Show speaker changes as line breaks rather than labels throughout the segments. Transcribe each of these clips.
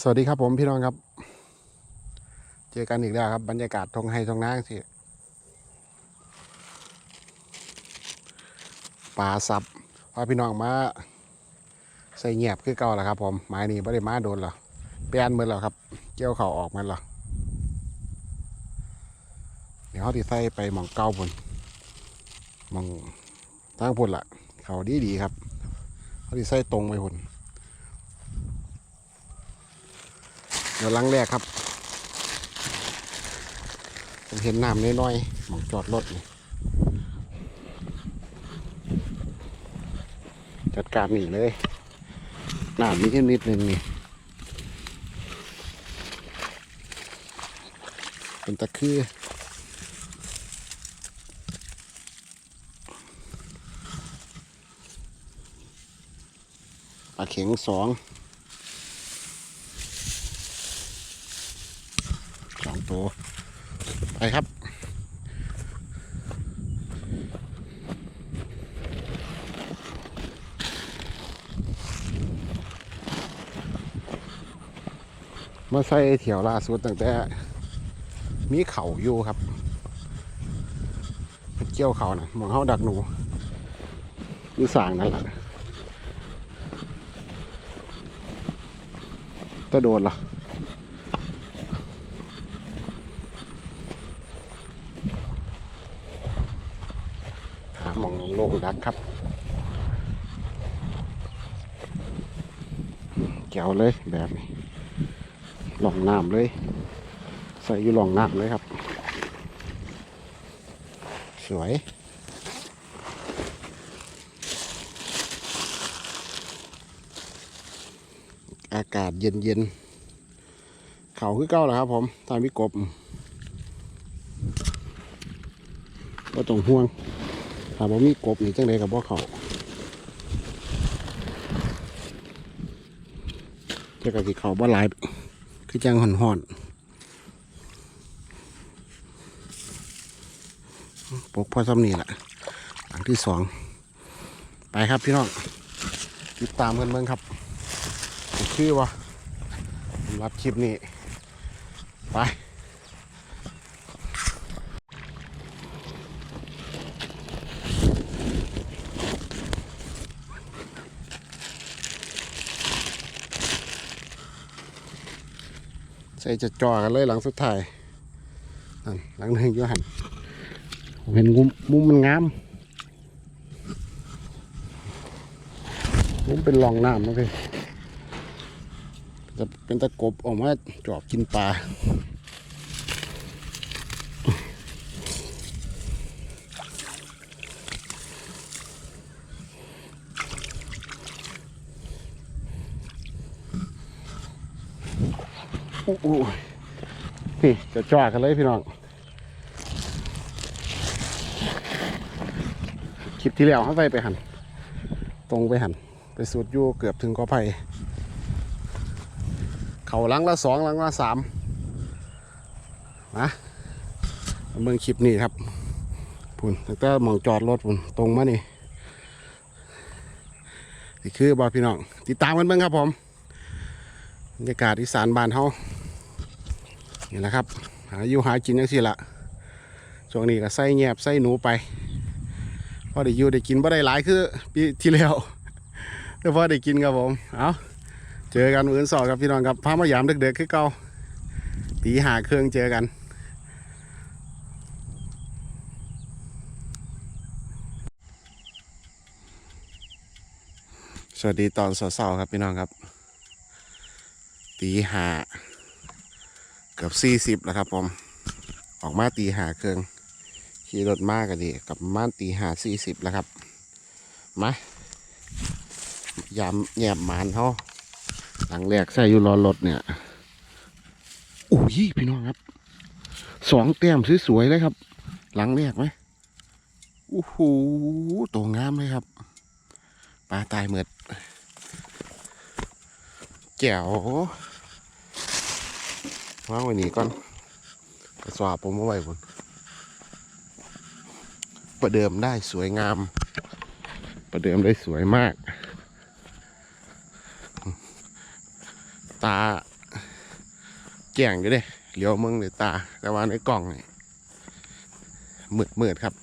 สวัสดีครับผมพี่น้องครับ เจอกันอีกแล้วครับ บรรยากาศทงไฮทงนางสิป่าสับพาพี่น้องมา ใส่เงียบคือเก่าแหละครับ ผมไม้นี้ไม่ได้มาโดนหรอเปลี่ยนหมือแล้วครับ เกี่ยวเข่าออกมันหรอเดี๋ยวเขาติใส่ไปมองเก้าพุ่นมองตั้งพุ่นละเขาดีดีครับเขาติใส่ตรงไปพุ่น เดี๋ยวลังแรกครับ ผมเห็นน้ำน้อยๆมองจอดรถนี่จัดการนี่เลยน้ำมีแค่นิดนึงนี่เป็นตะคือปลาเข็งสอง สองตัว ไป ครับ มาใส่เถียวล่าสุดตั้งแต่ มีเข่าอยู่ครับเกี่ยวเข่านะมองเขาดักหนูอยู่สางนั่นแหละจะโดนเหรอ หาหมองโลง ดักครับเกี่ยวเลยแบบนี้หลองน้ำเลย ใส่อยู่หลองน้ำเลยครับ สวยอากาศเย็นเย็นๆเขาคือเก้าแล้วครับผมตามพี่กบก็ต้องห่วง ถ้าบ่มีกบนี่จังไดกับบ่เขาเจะกะสิเขาบ่หลายคือจังห่อนห่อนๆปกพอซ้ำนี่แหละหลังที่สองไปครับพี่น้องติดตามกันเมืองครับคือว่าสำหรับคลิปนี้ ไป ใส่จะจอกันเลยหลังสุดท้ายหลังหนึ่งยหันเห็นมุมมุมมันงามมุมเป็นรองน้ำนะพี่จะเป็นตะกบออกมาจอบกินปลา โอ้โหนี่จะจอกันเลยพี่น้อง คลิปที่แล้วเขาไปไปหัน ตรงไปหัน ไปสูดยู่เกือบถึงกอไผ่เขาลังละสองลังละสามนะเมืองคลิปนี้ครับพุ่นตั้งแต่มองจอดรถพุ่นตรงมานี่นี่คือบอพี่น้อง ติดตามกันเบ้างครับผมบรรยากาศอีสานบ้านเฮา นี่แหละครับหาอยู่หากินจังซี่ละช่วงนี้ก็ใส่แงบใส่หนูไปพอได้อยู่ได้กินบ่ได้หลายคือปีที่แล้วแต่พอได้กินครับผมเอาเจอกันมื้ออนสอครับพี่น้องครับพามายามเด็กๆคือเก่าตีหาเครื่องเจอกันสวัสดีตอนเช้าๆครับพี่น้องครับ ตีหา เกือบสี่สิบแล้วครับผม ออกมาตีหาเครื่องขี่รถมากกันดีกับบ้านตีหาสี่สิบแล้วครับ มายามแยบหมานเขาหลังแรกใส่อยู่รอรถเนี่ยโอ้ยพี่น้องครับสองแต้มสวยๆเลยครับ หลังแรกไหมโอ้โหตัวงามเลยครับปลาตายเหมือดแจ๋ว วางไว้นี่ก่อนกระสอบผมเอาไว้บนประเดิมได้สวยงาม ประเดิมได้สวยมาก ตาแจ้งอยู่เด้เหลียวเมืองในตา แต่ว่าในกล่องนี่มืดมืดครับ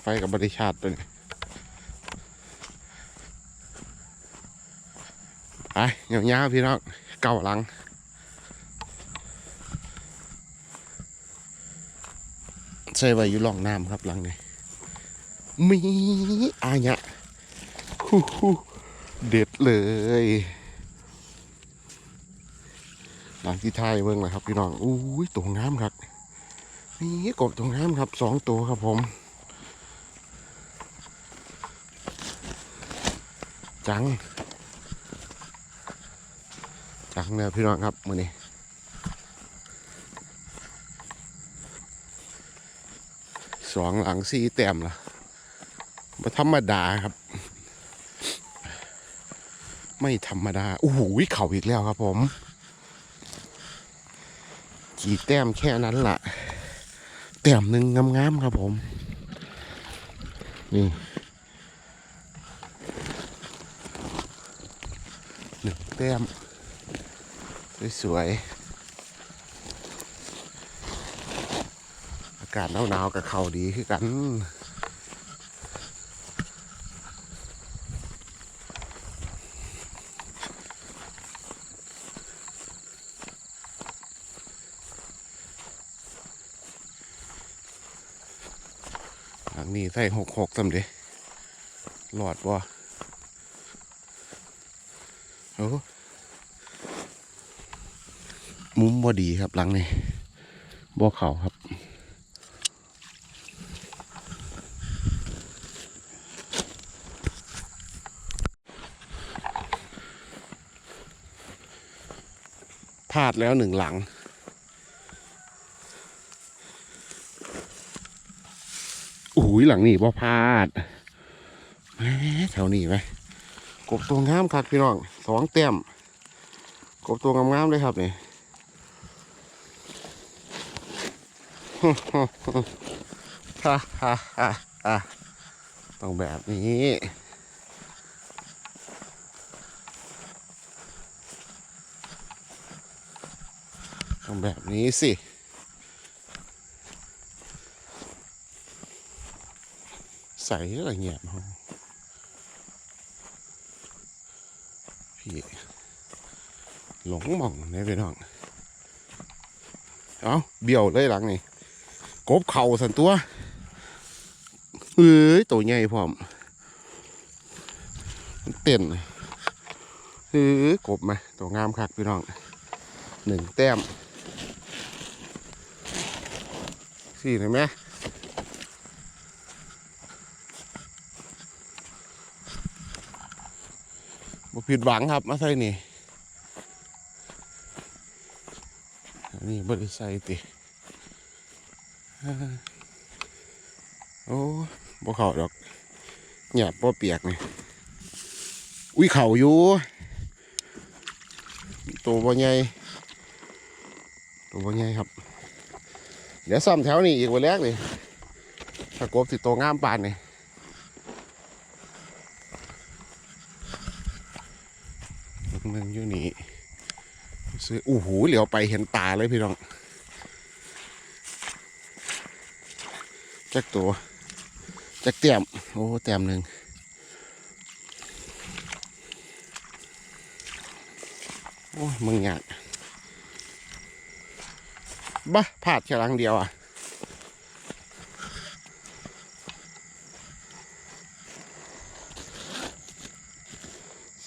ไฟกับบริชาติตัวนี้ ไปยาวๆพี่น้องเก่าหลังใส่ไว้อยู่ร่องน้ำครับหลังนี้มีอายะฮู้ฮู้เด็ดเลยหลังที่ไทายเบิ่งนะครับพี่น้องอุ้ยตัวงามครับนี่กบตัวงามครับสองตัวครับผมจัง จังเนี่ยพี่น้องครับมือนี้สองหลังสี่แต้มละม่ธรรมดาครับ ไม่ธรรมดาโอ้โหเข่าอีกแล้วครับผมกี่แต้มแค่นั้นล่ะ แต้มหนึ่งงามๆครับผม นี่หนึ่งแต้ม สวยๆอากาศหนาวๆกับเขาดีคือกันหลังนี้ใส่หกหกสำเร็จหลอดบ่โอ้ มุมบ่ดีครับหลังนี้บ่เข่าครับ พลาดแล้วหนึ่งหลังโอ้ยหลังนี่บ่พลาดแหมแถวนี้ไหมกบตัวงามครับพี่น้องสองแต้มกบตัวงามๆเลยครับนี่ ฮ่าฮ่าฮ่าต้องแบบนี้ต้องแบบนี้สิใส่อะไรเงี้ยห้องพี่หลงมองเนี่ยพี่น้อง เอาเบี้ยวเลยหลังนี่ กบเข่าสันตัวเอ้ยตัวใหญ่พร้อมมันเต้นเฮ้ยกบไหมตัวงามคักพี่น้องหนึ่งแต้มสี่เห็นไหมบ่ผิดหวังครับมาใส่นี่นี่บ่ได้ใส่ติ โอ้บ่เข้าดอกหยาบบ่เปียกนี่อุ้ยเข่าอยู่ตัวบ่ใหญ่ตัวบ่ใหญ่ครับ เดี๋ยวซ่อมแถวนี้อีกวันแรกเลยถ้ากบสิโตงามปานนี่หนึ่งอยู่นี่ซื้อโอ้โหเหลียวไปเห็นตาเลยพี่น้อง จักตัวจักเตียมโอ้เตียมหนึ่งโอ้มึงหยาดบ้าพลาดแค่ครั้งเดียวอะ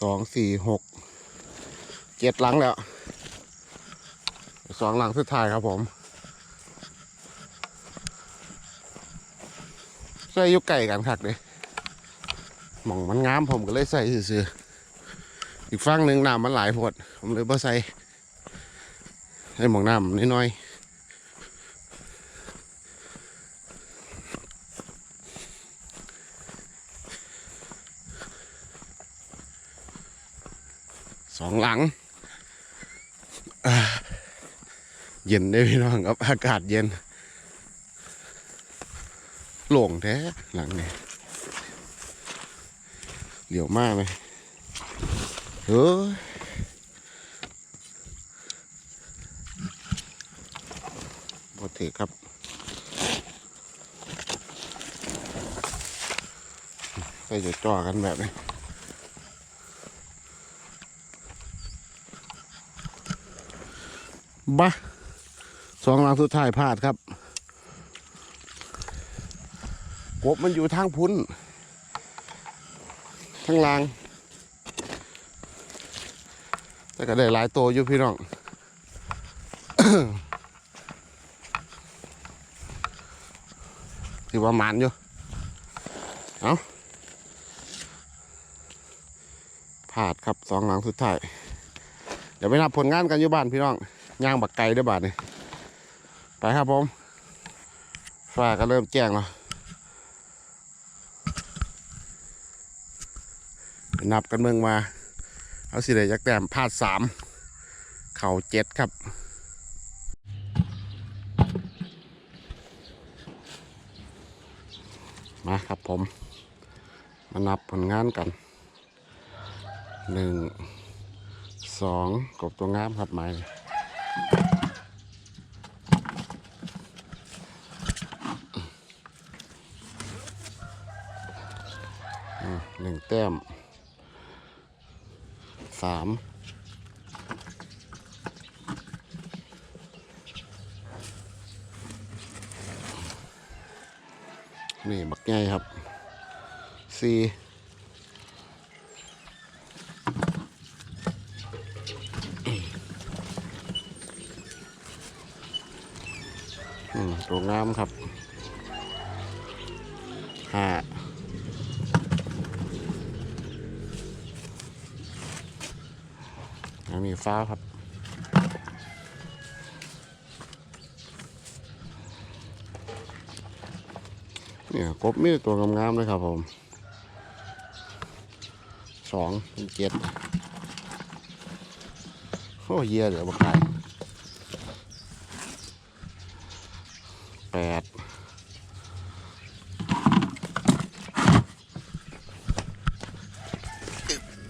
สองสี่หกเจ็ดหลังแล้วสองหลังสุดท้ายครับผม ใส่อยุกไก่กันคักเลยหม่องมันงามผมก็เลยใส่ซื่อๆอีกฝั่งหนึ่งน้ำมันหลายพดผมเลยบ่ใส่ให้หม่องน้ำน,น้อยๆสองหลัง เย็นได้พี่น้องครับ อากาศเย็น หลงแท้หลังเนี่ยเหลียวมากเลยเออยบอเทครับไปจะจ่อกันแบบนี้บ้าสองหลังสุดท้ายพลาดครับ กบมันอยู่ทางพุ้นทางลาง แต่ก็ได้หลายตัวอยู่พี่น้องถือว่ามันอยู่ เอาผาดครับสองหลังสุดท้าย เดี๋ยวไปนับผลงานกันอยู่บ้านพี่น้อง ย่างบักไก่ด้วยบาทนี่ไปครับผมฟ้าก็เริ่มแจ้งแล้วไป นับกันเมืองมาเอาสิเลยจักแต้มพลาดสามเข่าเจ็ดครับมาครับผม มานับผลงานกันหนึ่งสองกบตัวงามครับไม้นี่อืมหนึ่งแต้ม สามนี่บักใหญ่ครับสี่ตัวงามครับห้า มีฟ้าครับ เนี่ยกบมีแต่ตัวงามๆเลยครับผมสองเจ็ดโอ้เยี่ยเดี๋ยวบักไกปด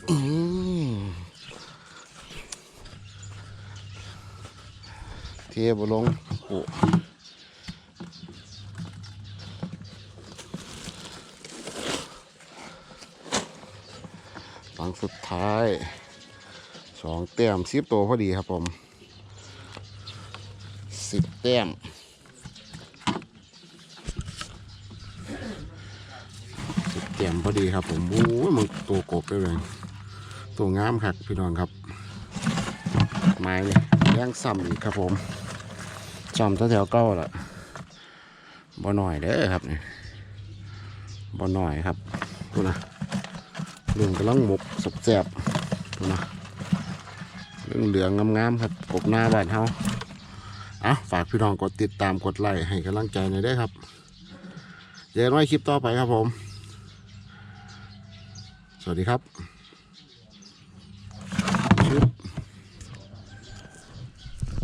อืมเทีย บลงโอ้หลังสุดท้ายสองแต้มสิบตัวพอดีครับผมสิบแต้มสิบแต้มพอดีครับผมโอ้ยมันตัวกบไปเลยตัวงามครับพี่น้องครับไม้นี่ย่างซ้ำอีกครับผม ซ้ำแถวเก้าละบ่หน่อยเด้อครับนี่บ่หน่อยครับดูนะเรื่องกำลังหมกสบแสบดูนะเรื่องเหลืองงามๆครับกบหน้าบ้านเฮาอะฝากพี่น้องกดติดตามกดไลค์ให้กำลังใจหน่อยได้ครับเจอกันไว้คลิปต่อไปครับผม สวัสดีครับ